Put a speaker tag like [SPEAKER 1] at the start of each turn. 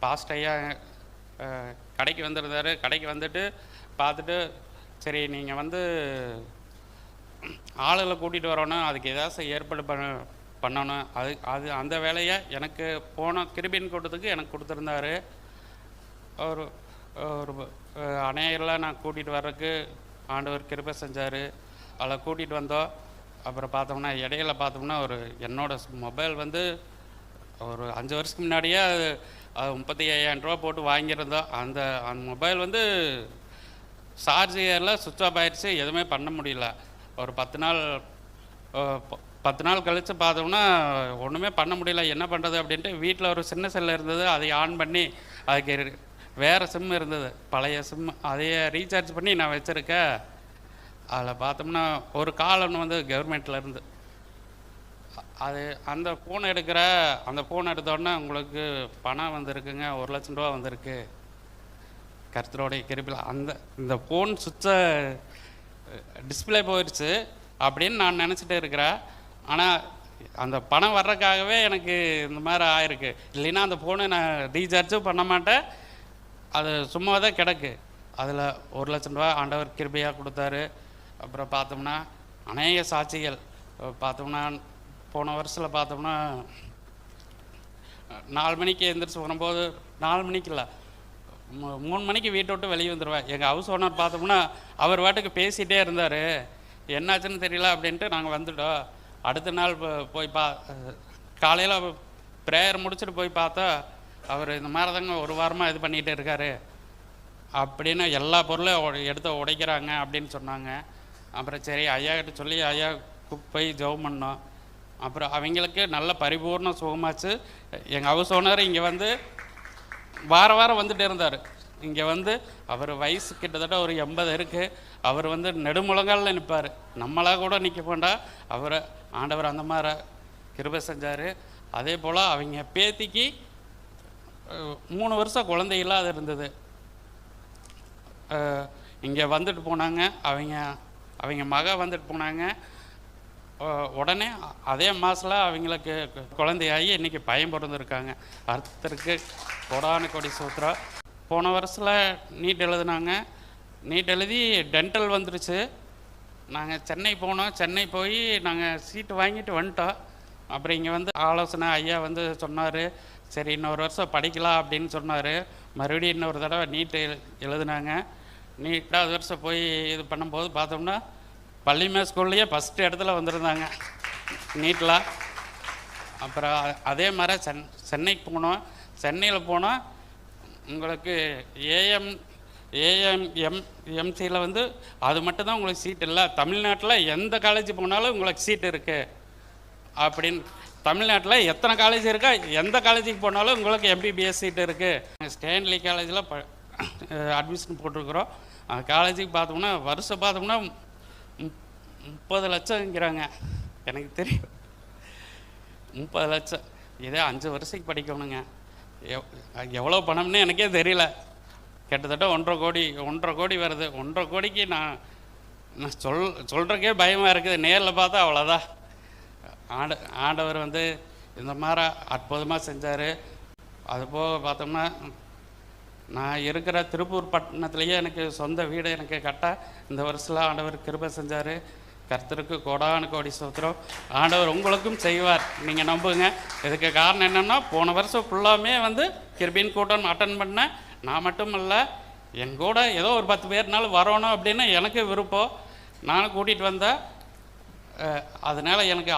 [SPEAKER 1] Past ஐயா கடைக்கு வந்திருந்தாரு. கடைக்கு வந்துட்டு பார்த்துட்டு சரி நீங்கள் வந்து ஆளுகளை கூட்டிகிட்டு வரணும் அதுக்கு ஏதாச்சும் ஏற்பாடு பண்ண பண்ணணும். அது அது அந்த வேலையை எனக்கு போன கிருபின் கூட்டத்துக்கு எனக்கு கொடுத்துருந்தாரு. ஒரு ஒரு அஹ், அணையெல்லாம் நான் கூட்டிகிட்டு வர்றதுக்கு ஆண்டவர் கிருபை செஞ்சார். அதில் கூட்டிகிட்டு வந்தோம். அப்புறம் பார்த்தோம்னா இடையில பார்த்தோம்னா ஒரு என்னோட மொபைல் வந்து ஒரு அஞ்சு வருஷத்துக்கு முன்னாடியே அது முப்பத்தி ஐயாயிரம் ரூபா போட்டு வாங்கியிருந்தோம். அந்த அந்த மொபைல் வந்து சார்ஜ் ஏரில் சுவிட்ச் ஆஃப் ஆயிடுச்சு. எதுவுமே பண்ண முடியல. ஒரு பத்து நாள் பத்து நாள் கழித்து பார்த்தோம்னா ஒன்றுமே பண்ண முடியல. என்ன பண்ணுறது அப்படின்ட்டு வீட்டில் ஒரு சின்ன செல் இருந்தது. அதை ஆன் பண்ணி அதுக்கு வேறு சிம் இருந்தது. பழைய சிம் அதையே ரீசார்ஜ் பண்ணி நான் வச்சுருக்கேன். அதில் பார்த்தோம்னா ஒரு கால் ஒன்று வந்து கவர்மெண்ட்லேருந்து அது அந்த ஃபோன் எடுக்கிற அந்த ஃபோன் எடுத்தோடனே உங்களுக்கு பணம் வந்திருக்குங்க. ஒரு லட்சம் ரூபா வந்திருக்கு. கருத்தரோடைய கிருப்பில் அந்த இந்த ஃபோன் சுவிட்சை டிஸ்பிளே போயிடுச்சு அப்படின்னு நான் நினச்சிட்டு இருக்கிறேன். ஆனால் அந்த பணம் வர்றதுக்காகவே எனக்கு இந்த மாதிரி ஆயிருக்கு. இல்லைன்னா அந்த ஃபோனை நான் ரீசார்ஜும் பண்ண மாட்டேன். அது சும்மா தான் கிடக்கு. அதில் ஒரு லட்சம் ரூபா ஆண்டவர் கிருபையாக கொடுத்தாரு. அப்புறம் பார்த்தோம்னா அநேக சாட்சிகள். பார்த்தோம்னா போன வருஷத்தில் பார்த்தோம்னா நாலு மணிக்கு எழுந்திரிச்சு வரும்போது நாலு மணிக்கு இல்லை மூணு மணிக்கு வீட்டை விட்டு வெளியே வந்துடுவேன் எங்கள் ஹவுஸ் ஓனர் பார்த்தோம்னா அவர் வாட்டுக்கு பேசிகிட்டே இருந்தார். என்னாச்சுன்னு தெரியல அப்படின்ட்டு நாங்கள் வந்துட்டோம். அடுத்த நாள் போய் பா காலையில் ப்ரேயர் முடிச்சுட்டு போய் பார்த்தா அவர் இந்த மாதிரி தாங்க ஒரு வாரமாக இது பண்ணிகிட்டு இருக்காரு. அப்படின்னு எல்லா பொருளும் எடுத்து உடைக்கிறாங்க அப்படின்னு சொன்னாங்க. அப்புறம் சரி ஐயா கிட்ட சொல்லி ஐயா போய் ஜவு பண்ணோம். அப்புறம் அவங்களுக்கு நல்ல பரிபூர்ண சுகமாச்சு. எங்கள் ஹவுஸ் ஓனர் இங்கே வந்து வார வாரம் வந்துட்டு இருந்தார். இங்கே வந்து அவர் வயசு கிட்டத்தட்ட ஒரு எண்பது இருக்குது அவர் வந்து நெடுமுழங்காலில் நிற்பார் நம்மளாக கூட நிற்க போண்டா. அவரை ஆண்டவர் அந்த மாதிரி கிருபை செஞ்சார். அதே போல் அவங்க பேத்திக்கு மூணு வருஷம் குழந்தை இல்லாத இருந்தது. இங்கே வந்துட்டு போனாங்க. அவங்க அவங்க மக வந்துட்டு போனாங்க. உடனே அதே மாதத்தில் அவங்களுக்கு குழந்தையாகி இன்றைக்கி பயம் பிறந்திருக்காங்க. அர்த்தருக்கு கொடான கொடி சூத்ரா போன வருஷத்தில் நீட் எழுதுனாங்க. நீட் எழுதி டென்டல் வந்துருச்சு. நாங்கள் சென்னை போனோம். சென்னை போய் நாங்கள் சீட்டு வாங்கிட்டு வந்துட்டோம். அப்புறம் இங்கே வந்து ஆலோசனை ஐயா வந்து சொன்னார். சரி இன்னொரு வருஷம் படிக்கலாம் அப்படின்னு சொன்னார். மறுபடியும் இன்னொரு தடவை நீட்டு எழுதுனாங்க. நீட்டாவது வருஷம் போய் இது பண்ணும்போது பார்த்தோம்னா பள்ளிமே ஸ்கூல்லையே ஃபஸ்ட்டு இடத்துல வந்திருந்தாங்க. நீட்டில் அப்புறம் அதே மாதிரி சென் சென்னைக்கு போனோம். சென்னையில் போனால் உங்களுக்கு ஏஎம் ஏஎம் எம் எம்சியில் வந்து அது மட்டும்தான் உங்களுக்கு சீட் இல்லை. தமிழ்நாட்டில் எந்த காலேஜ் போனாலும் உங்களுக்கு சீட் இருக்குது அப்படின்னு தமிழ்நாட்டில் எத்தனை காலேஜ் இருக்கா எந்த காலேஜுக்கு போனாலும் உங்களுக்கு எம்பிபிஎஸ் சீட் இருக்குது ஸ்டேன்லி காலேஜில் ப அட்மிஷன் போட்டிருக்கிறோம். அந்த காலேஜுக்கு பார்த்தோம்னா வருஷம் பார்த்தோம்னா முப்பது லட்சங்கிறாங்க எனக்கு தெரியும். முப்பது லட்சம். இதே அஞ்சு வருஷத்துக்கு படிக்கணுங்க. எவ் எவ்வளோ பணம்னு எனக்கே தெரியல. கிட்டத்தட்ட ஒன்றரை கோடி ஒன்றரை கோடி வருது. ஒன்றரை கோடிக்கு நான் நான் சொல் சொல்கிறக்கே பயமாக இருக்குது. நேரில் பார்த்தா அவ்வளோதான் ஆண்ட ஆண்டவர் வந்து இந்த மாதிரி அற்புதமாக செஞ்சார். அது போக பார்த்தோம்னா நான் இருக்கிற திருப்பூர் பட்டணத்துலேயே எனக்கு சொந்த வீடு எனக்கு கட்ட இந்த வருஷத்தில் ஆண்டவர் கிருபை செஞ்சார். கர்த்தருக்கு கோடான கோடி சோத்திரம் ஆண்டவர் உங்களுக்கும் செய்வார். நீங்கள் நம்புங்க. இதுக்கு காரணம் என்னென்னா போன வருஷம் ஃபுல்லாமே வந்து கிருபின் கூட்டம் அட்டன் பண்ணேன் நான் மட்டும் இல்லை என் கூட ஏதோ ஒரு பத்து பேர்னாலும் வரணும் அப்படின்னு எனக்கு விருப்பம். நானும் கூட்டிகிட்டு வந்தேன். அதனால் அதனால எனக்கு